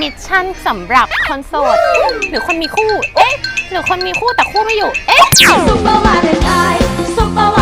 มิชชั่นสำหรับคนโสด หรือคนมีคู่ เอ๊ะ หรือคนมีคู่แต่คู่ไม่อยู่ เอ๊ะ ซุปเปอร์วาเลนไทน์ซุปเปอร์วา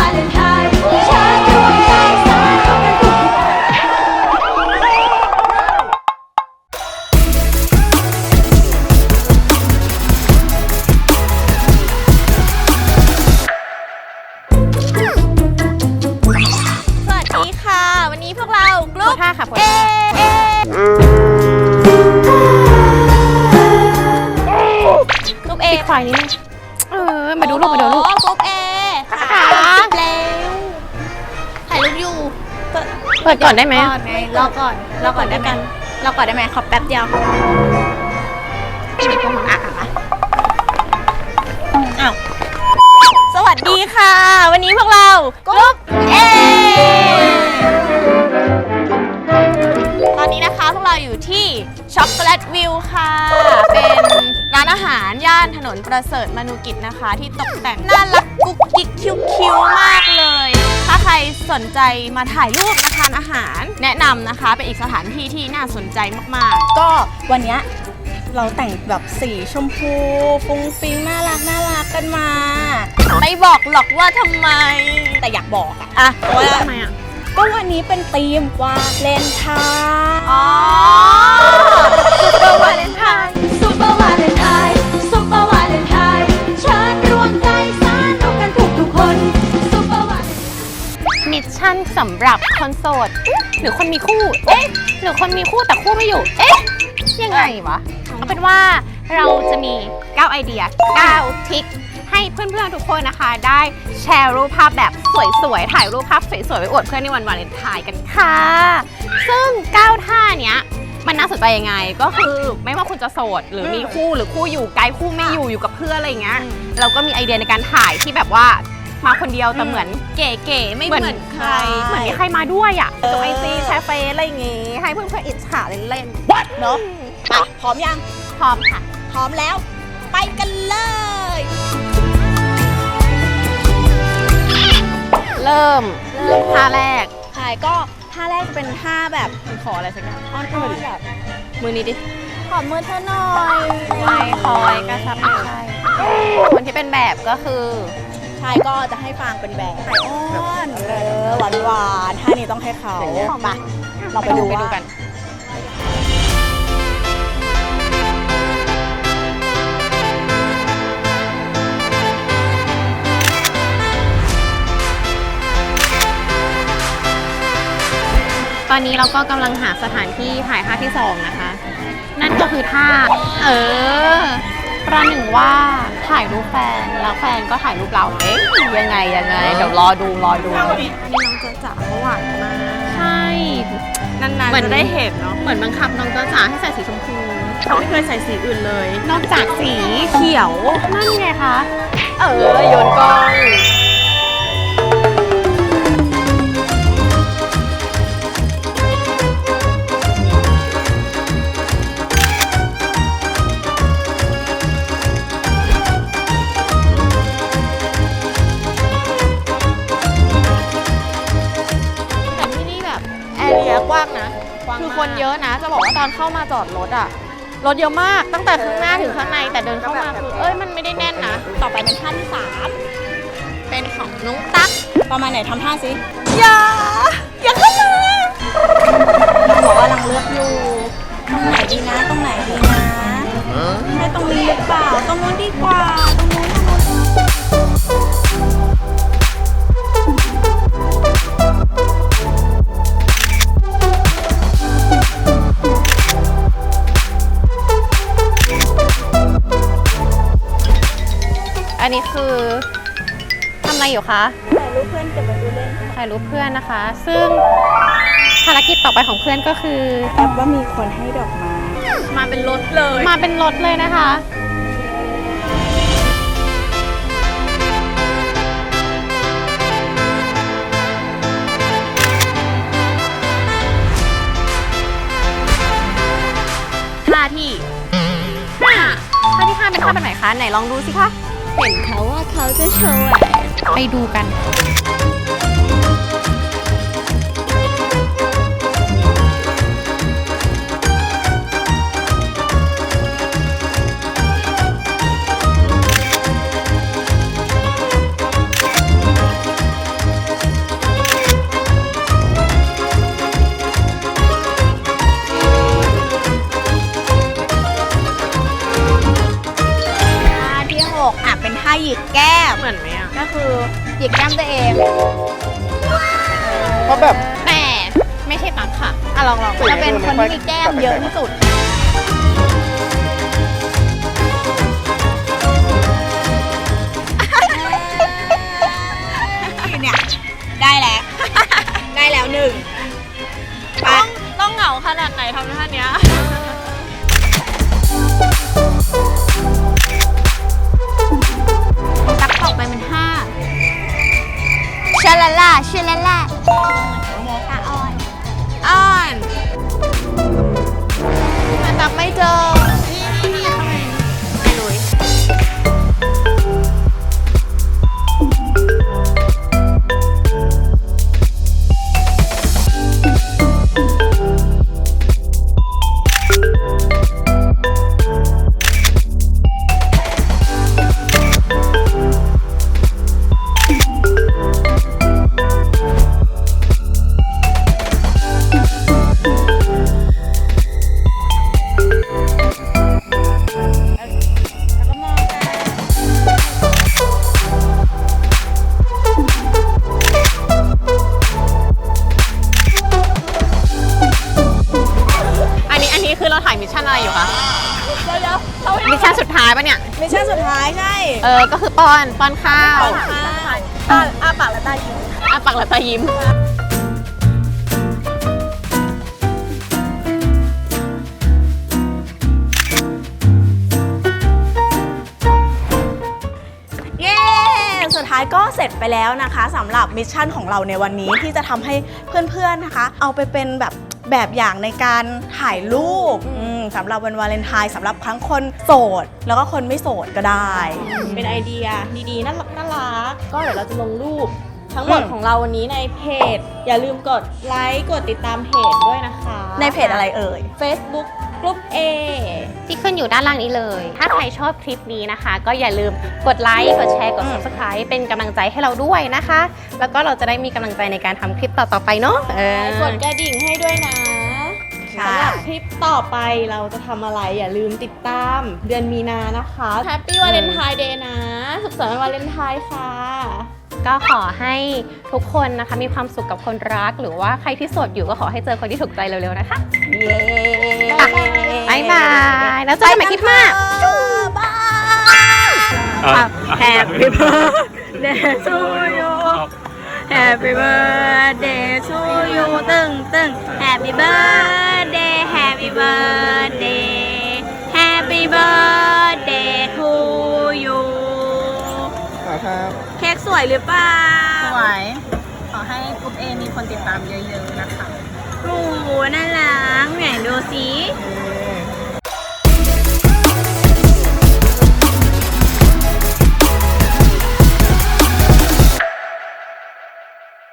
อกลุ่มเอปิดไฟนิดนึงเออ มาดูรูปมาดูรูปกลุ่มเอค่ะแล้วถ่ายรูปอยู่เปิดก่อนได้ไหมก่อนไงรอก่อนรอก่อนได้ไหมรอก่อนได้ไหมขอแป๊บเดียวอ้าวสวัสดีค่ะ วันนี้พวกเรากลุ่มเอตอนนี้นะคะพวกเราอยู่ที่ช็อกโกแลตวิวค่ะ นถนนประเสริฐมนุกิจนะคะ ที่ตกแต่งน่ารักกุ๊กกิ๊กคิ้วๆมากเลย ถ้าใครสนใจมาถ่ายรูปมาทานอาหาร แนะนำนะคะเป็นอีกสถานที่ที่น่าสนใจมากก็วันเนี้ยเราแต่งแบบสีชมพูฟุ้งฟิ้งน่ารักน่ารักกันมาๆไม่บอกหรอกว่าทำไม แต่อยากบอกอะอะว่าทำไมอะก็วันนี้เป็นธีมวาเลนไทน์อ๋อ ซุปเปอร์วาเลนไทน์ซุปเปอร์วาเลน มิชชั่นสำหรับคนโสดหรือคนมีคู่ เอ๊ะ หรือคนมีคู่แต่คู่ไม่อยู่ เอ๊ะ ยังไงวะ เอาเป็นว่าเราจะมี 9 ไอเดีย 9 ทิก ให้เพื่อนๆทุกคนนะคะ ได้แชร์รูปภาพแบบสวยๆ ถ่ายรูปภาพสวยๆ ไปอวดเพื่อนในวันวาเลนไทน์กันค่ะ ซึ่ง 9 ท่าเนี้ย มันน่าสนใจยังไง ก็คือไม่ว่าคุณจะโสด หรือมีคู่หรือคู่อยู่ไกลคู่ไม่อยู่อยู่กับเพื่อนอะไรอย่างเงี้ย เราก็มีไอเดียในการถ่ายที่แบบว่า มาคนเดียวแต่เหมือน เก๋ๆไม่เหมือนใคร เหมือนมีใครมาด้วยอะตรงไอซีแชร์เฟซอะไรอย่างงี้ ให้เพื่อนๆอิจฉาเล่นเนาะไปพร้อมยังๆพร้อมค่ะ พร้อมแล้ว ไปกันเลย เริ่มท่าแรกถ่ายก็ท่าแรกจะเป็นท่าแบบขออะไรสักอย่างอ้อนๆแบบมือนี้ดิขอมือเธอหน่อยไม่คอยกระชับไม่ใช่คนที่เป็นแบบก็คือ ชายก็จะให้ฟางเป็นแบบอ้อนเออหวานหวานๆท่านี้ต้องให้เขาไปเราไปดูไปดูว่า กันตอนนี้เราก็กำลังหาสถานที่ถ่ายท่าที่สองนะคะ นั่นก็คือท่า เออ ประหนึ่งว่าถ่ายรูปแฟนแล้วแฟนก็ถ่ายรูปเราเอ๊ะยังไงยังไงเดี๋ยวรอดูรอดู นี่น้องจะจ๋าเขาหวานมากใช่ นานเหมือนๆจะได้เห็นเนาะเหมือนบังคับน้องจ้าจ๋าให้ใส่สีชมพูเขาไม่เคยใส่สีอื่นเลย นอกจากสีเขียวนั่นไงคะ เออโยนกล้อง อคนเยอะนะ จะบอกว่าตอนเข้ามาจอดรถอะรถเยอะมากตั้งแต่ข้างหน้าถึงข้างในแต่เดินเข้ามาคือเอ้ยมันไม่ได้แน่นนะ ต่อไปเป็นท่าที่สามเป็นของน้องตั๊กประมาณไหนทำท่าสิอย่าอย่าเข้ามาบอกว่ากำลังเลือกอยู่ตรงไหนดีนะตรงไหนดีนะให้ตรงนี้หรือเปล่าตรงนู้น อันนี้คือทำอะไรอยู่คะถ่ายรูปเพื่อนเก็บไว้ดูเล่นถ่ายรูปเพื่อนนะคะ ซึ่งภารกิจต่อไปของเพื่อนก็คือ แอปว่ามีคนให้ดอกไม้มาเป็นรถเลย มาเป็นรถเลยนะคะ ท่าที่ห้าท่าที่ห้าเป็นท่าแบบไหนคะ ไหนลองดูสิคะ เห็นเขาว่าเขาจะโชว์แหวนไปดูกัน หยิกแก้มตัวเองเพราะแบบ แต่ไม่ใช่ตักค่ะอะลองลองจะเป็นคนที่มีแก้มเยอะที่สุด เนี่ย ได้แล้ว ได้แล้วหนึ่งไปต้องต้องเหงาขนาดไหนทำท่าเนี้ย ตักออกไปมันห้า ชาลาล่าชาลาล่าอ่อนแต่ เดี๋ยวเขามิชชั่นสุดท้ายปะเนี่ย มิชชั่นสุดท้ายใช่เออ ก็คือป้อน ป้อนข้าวอ่าอ้าปากแล้วตายิ้มอาปากและตายิ้ม เย้ สุดท้ายก็เสร็จไปแล้วนะคะสำหรับมิชชั่นของเราในวันนี้ที่จะทำให้เพื่อนๆนะคะ เอาไปเป็นแบบ แบบอย่างในการถ่ายรูปอืมสำหรับวันวาเลนไทน์สำหรับทั้งคนโสด แล้วก็คนไม่โสดก็ได้ เป็นไอเดียดีๆน่ารักน่ารักก็เดี๋ยวเราจะลงรูป ทั้งหมดอืม ของเราวันนี้ในเพจ อย่าลืมกดไลค์กดติดตามเพจด้วยนะคะในเพจอะไรเอ่ย Facebook กลุ่ม A ที่ขึ้นอยู่ด้านล่างนี้เลย ถ้าใครชอบคลิปนี้นะคะ ก็อย่าลืมกดไลค์ กดแชร์ กด อืม subscribe เป็นกำลังใจให้เราด้วยนะคะ แล้วก็เราจะได้มีกำลังใจในการทำคลิปต่อ ๆ ไปเนาะเออ กดกระดิ่งให้ด้วยนะค่ะ สำหรับคลิปต่อไปเราจะทำอะไรอย่าลืมติดตามเดือนมีนานะคะ Happy Valentine Day นะ สุขสันต์วันวาเลนไทน์ค่ะ ก็ขอให้ทุกคนนะคะมีความสุขกับคนรัก หรือว่าใครที่โสดอยู่ก็ขอให้เจอคนที่ถูกใจเร็วๆนะคะเย้บ๊ายบายแล้วเจอกันใหม่คลิปหน้าบาย Happy birthday to you Happy birthday to you ตึงตึง Happy birthday Happy birthday Happy birthday to you ครับ เค้กสวยหรือเปล่า สวย